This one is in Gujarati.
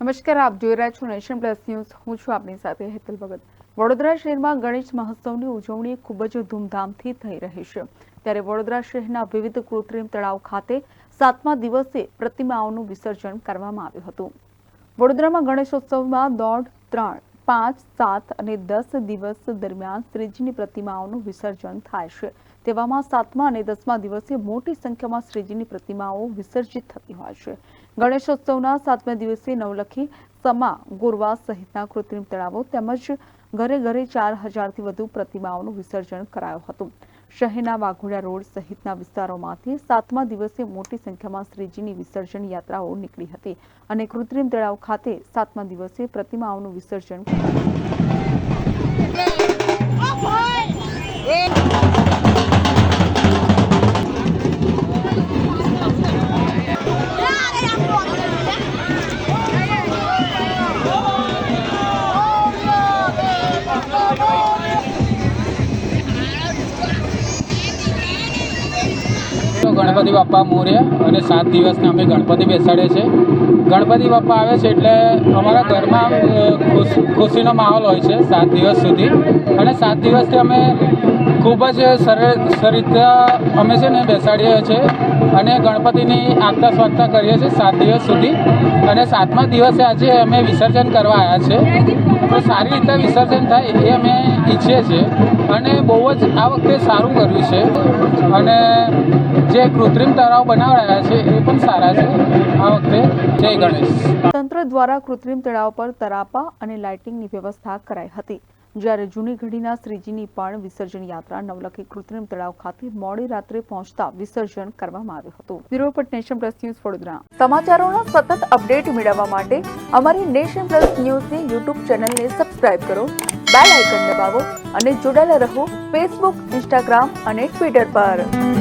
નમસ્કાર, આપ જોઈ રહ્યા છો નેશન પ્લસ ન્યૂઝ. હું છું આપની સાથે હેતલ ભગત. વડોદરા શહેરમાં ગણેશ મહોત્સવની ઉજવણી ખૂબ જ ધૂમધામથી થઈ રહી છે. ત્યારે વડોદરા શહેરના વિવિધ કૃત્રિમ તળાવ ખાતે સાતમા દિવસે પ્રતિમાઓનું વિસર્જન કરવામાં આવ્યું હતું. વડોદરામાં ગણેશોત્સવમાં દોઢ, ત્રણ, પાંચ, સાત અને દસ દિવસ દરમિયાન શ્રીજીની પ્રતિમાઓનું વિસર્જન થાય છે. તેવામાં સાતમા અને દસમા દિવસે મોટી સંખ્યામાં શ્રીજીની પ્રતિમાઓ વિસર્જિત થતી હોય છે. ગણેશોત્સવના સાતમા દિવસે નવલખી સમા ગોરવા સહિતના કૃત્રિમ તળાવો તેમજ ઘરે ઘરે ચાર હજારથી વધુ પ્રતિમાઓનું વિસર્જન કરાયું હતું. શહેરના વાઘોડિયા રોડ સહિતના વિસ્તારોમાંથી સાતમા દિવસે મોટી સંખ્યામાં શ્રીજીની વિસર્જન યાત્રાઓ નીકળી હતી અને કૃત્રિમ તળાવ ખાતે સાતમા દિવસે પ્રતિમાઓનું વિસર્જન તો ગણપતિ બાપ્પા મોર્ય અને સાત દિવસના અમે ગણપતિ બેસાડીએ છીએ. ગણપતિ બાપ્પા આવે છે એટલે અમારા ઘરમાં ખુશીનો માહોલ હોય છે સાત દિવસ સુધી. અને સાત દિવસથી અમે ખૂબ જ સરસ રીતે અમે છે ને બેસાડીએ છીએ અને ગણપતિની આગતા સ્વાગતા કરીએ છીએ સાત દિવસ સુધી. અને સાતમા દિવસે આજે અમે વિસર્જન કરવા આવ્યા છે તો સારી રીતે વિસર્જન થાય એ અમે ઈચ્છીએ છીએ. અને બહુ જ આ વખતે સારું કર્યું છે. અને જે કૃત્રિમ તળાવ બનાવડાયા છે એ પણ સારા છે. આ વખતે જય ગણેશ. તંત્ર દ્વારા કૃત્રિમ તળાવ પર તરાપા અને લાઇટિંગની વ્યવસ્થા કરાઈ હતી. જ્યારે જૂની ઘડીના શ્રીજીની પણ વિસર્જન યાત્રા નવલખી કૃત્રિમ તળાવ ખાતે મોડી રાત્રે પહોંચતા વિસર્જન કરવામાં આવ્યું હતું. Bureau report Nation Plus News Vadodara. સમાચારોના સતત અપડેટ મેળવવા માટે અમારી નેશન પ્લસ ન્યૂઝની યુટ્યુબ ચેનલને સબસ્ક્રાઇબ કરો, બેલ આઇકન દબાવો અને જોડાયેલા રહો ફેસબુક, ઇન્સ્ટાગ્રામ અને ટ્વિટર પર.